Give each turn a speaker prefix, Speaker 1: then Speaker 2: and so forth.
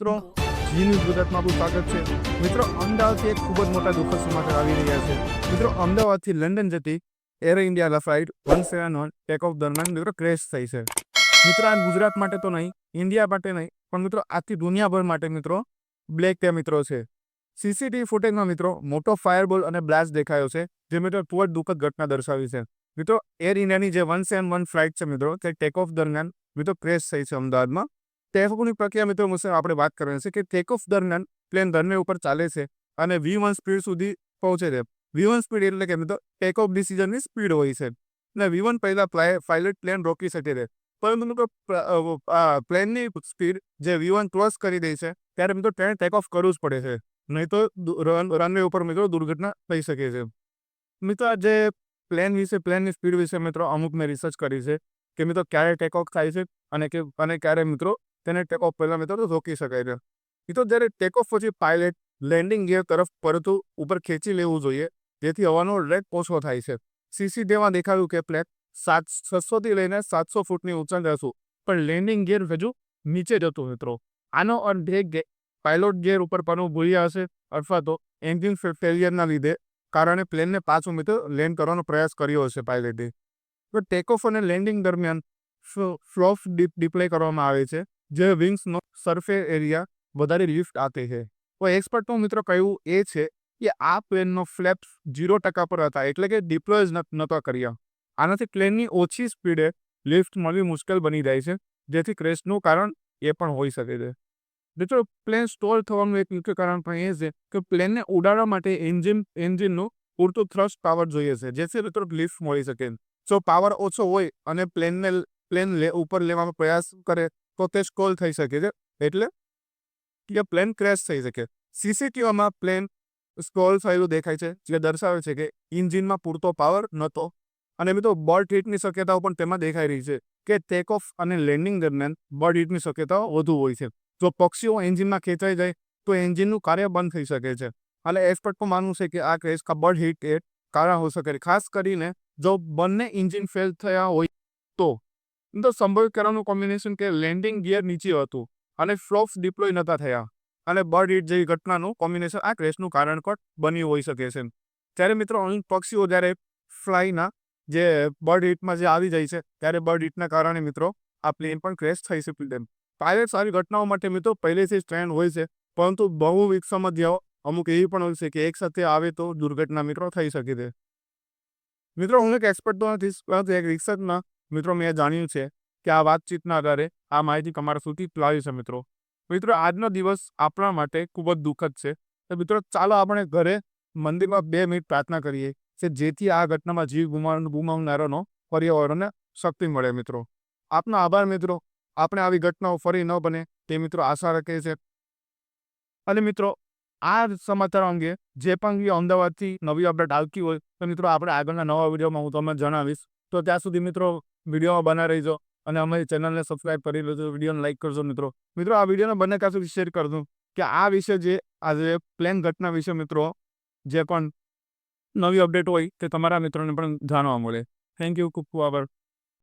Speaker 1: મિત્રો, જી ગુજરાતમાં આપણું સ્વાગત છે. મિત્રો, અમદાવાદથી એક ખૂબ જ મોટા દુઃખદ સમાચાર આવી રહ્યા છે. મિત્રો, અમદાવાદથી લંડન જતી Air India flight one seven one take off દરમિયાન મિત્રો ક્રેશ થઈ છે. મિત્રો આ ગુજરાત માટે તો નહીં, ઇન્ડિયા માટે નહીં, પણ મિત્રો, આખી દુનિયાભર માટે મિત્રો, બ્લેક તે મિત્રો છે. સીસીટીવી ફૂટેજમાં મિત્રો, મોટો ફાયરબોલ અને બ્લાસ્ટ દેખાયો છે, જે મિત્રો ખૂબ જ દુઃખદ ઘટના દર્શાવી છે. મિત્રો, એર ઇન્ડિયાની જે વન સેવન વન ફ્લાઇટ છે મિત્રો, તે ટેક ઓફ દરમિયાન મિત્રો ક્રેશ થઈ છે અમદાવાદમાં. ટેક ઓફની પ્રક્રિયા મિત્રો મુસ્લિમ આપણે વાત કરવાની છે કે ટેક ઓફ દરમિયાન પ્લેન રનવે ઉપર ચાલે છે અને વી વન સ્પીડ સુધી પહોંચે છે. વી વન સ્પીડ એટલે કે મિત્રો ટેક ઓફ ડિસિઝનની સ્પીડ હોય છે. અને વી વન પહેલા પાયલટ પ્લેન રોકી શકે છે. પરંતુ મિત્રો પ્લેનની સ્પીડ જે વી વન ક્રોસ કરી દે છે, ત્યારે મિત્રો ટ્રેન ટેક ઓફ કરવું જ પડે છે. નહીં તો રનવે ઉપર મિત્રો દુર્ઘટના થઈ શકે છે. મિત્રો આ જે પ્લેન વિશે પ્લેનની સ્પીડ વિશે મિત્રો અમુક મેં રિસર્ચ કરી છે કે મિત્રો ક્યારે ટેક ઓફ થાય છે અને કે, અને ક્યારે મિત્રો તેને ટેક ઓફ પહેલાં મિત્રો રોકી શકાય છે. મિત્રો જ્યારે ટેક ઓફ પછી પાયલટ લેન્ડિંગ ગિયર તરફ પરતું ઉપર ખેંચી લેવું જોઈએ, જેથી હવાનો રેક ઓછો થાય છે. સીસીટીવીમાં દેખાયું કે પ્લેન સાત છસોથી લઈને સાતસો ફૂટની ઊંચાઈ હતું પણ લેન્ડિંગ ગિયર હજુ નીચે જતું, મિત્રો. આનો અર્થ એ પાયલોટ ગિયર ઉપર પણ ભૂલ્યા હશે, અથવા તો એન્જિન ફેલિયરના લીધે કારણે પ્લેનને પાછું મિત્રો લેન્ડ કરવાનો પ્રયાસ કર્યો હશે પાયલટે તો ટેકઓફ અને લેન્ડિંગ દરમિયાન ફ્લોફ ડીપ ડિપ્લોય કરવામાં આવે છે. જે વિંગ્સનો સરફે એરિયા વધારે લિફ્ટ આપે છે. તો એક્સપર્ટનું મિત્રો કહેવું એ છે કે આ પ્લેનનો ફ્લેપ્સ ઝીરો ટકા પર હતા એટલે કે ડિપ્લોય નહોતા કર્યા. આનાથી પ્લેનની ઓછી સ્પીડે લિફ્ટ મળવી મુશ્કેલ બની જાય છે, જેથી ક્રેશનું કારણ એ પણ હોઈ શકે છે. મિત્રો, પ્લેન સ્ટોલ થવાનું એક મુખ્ય કારણ પણ એ છે કે પ્લેનને ઉડાડવા માટે એન્જિન, એન્જિનનું પૂરતું થ્રસ્ટ પાવર જોઈએ છે, જેથી મિત્રો લિફ્ટ મળી શકે. જો પાવર ઓછો હોય અને પ્લેનને, પ્લેન ઉપર લેવાનો પ્રયાસ કરે તો તે સ્કોલ થઈ શકે છે. એટલે કે પ્લેન ક્રેશ થઈ શકે. સીસીટીવીમાં પ્લેન સ્કોલ થયેલું દેખાય છે, જે દર્શાવે છે કે ઇન્જિનમાં પૂરતો પાવર નહોતો. અને મિત્રો બર્ડ હિટની શક્યતાઓ પણ તેમાં દેખાઈ રહી છે કે ટેક ઓફ અને લેન્ડિંગ દરમિયાન બર્ડ હિટની શક્યતાઓ વધુ હોય છે. જો પક્ષીઓ એન્જિનમાં ખેંચાઈ જાય, તો એન્જિનનું કાર્ય બંધ થઈ શકે છે. અને એક્સપર્ટનું માનવું છે કે આ ક્રેશ કા બર્ડ હિટ એ કારણ હોઈ શકે ખાસ કરીને જો બંને એન્જિન ફેલ થયા હોય તો તો સંભવિત કારણનું કોમ્બિનેશન કે લેન્ડિંગ ગિયર નીચે હતું અને ફ્લોપ્સ ડિપ્લોય નહોતા થયા. અને બર્ડ હિટ જેવી ઘટનાનું કોમ્બિનેશન આ ક્રેશનું કારણ પણ બન્યું હોઈ શકે છે. ત્યારે મિત્રો અહીં પક્ષીઓ જ્યારે ફ્લાયના જે બર્ડ હિટમાં જે આવી જાય છે, ત્યારે બર્ડ હિટના કારણે મિત્રો આ પ્લેન પણ ક્રેશ થઈ શકે તેમ. પાયલટ આવી ઘટનાઓ માટે મિત્રો પહેલેથી જ ટ્રેન્ડ હોય છે, પરંતુ બહુ વિક્ષમધ્યાઓ અમુક એવી પણ હોય છે કે એક સાથે આવે તો દુર્ઘટના મિત્રો થઈ શકે છે. મિત્રો હું એક એક્સપર્ટ તો નથી, પરંતુ એક રિસર્ચમાં મિત્રો, મેં જાણ્યું છે કે આ વાતચીતના આધારે આ માહિતી તમારા સુધી લાવી છે, મિત્રો. મિત્રો, આજનો દિવસ આપણા માટે ખૂબ જ દુઃખદ છે. તો મિત્રો, ચાલો આપણે ઘરે મંદિરમાં બે મિનિટ પ્રાર્થના કરીએ કે જેથી આ ઘટનામાં જીવ ગુમાવ, ગુમાવનારાનો પર્યાવરણને શક્તિ મળે, મિત્રો. આપનો આભાર, મિત્રો. આપણે આવી ઘટનાઓ ફરી ન બને, તે મિત્રો આશા રાખે છે. અને મિત્રો, આ સમાચાર અંગે જે પણ અમદાવાદથી નવી અપડેટ આવતી હોય, તો મિત્રો, આપણે આગળના નવા વિડીયોમાં હું તમને જણાવીશ. તો ત્યાં સુધી, મિત્રો વિડીયોમાં બના રહીજો અને અમારી ચેનલને સબસ્ક્રાઈબ કરી લેજો, વિડીયોને લાઇક કરજો મિત્રો. મિત્રો, આ વિડીયોને બંને કાં સુધી શેર કરજો કે આ વિશે જે આજે પ્લેન ઘટના વિશે મિત્રો, જે પણ નવી અપડેટ હોય તે તમારા મિત્રોને પણ જાણવા મળે. થેન્ક યુ ખૂબ ખૂબ આભાર.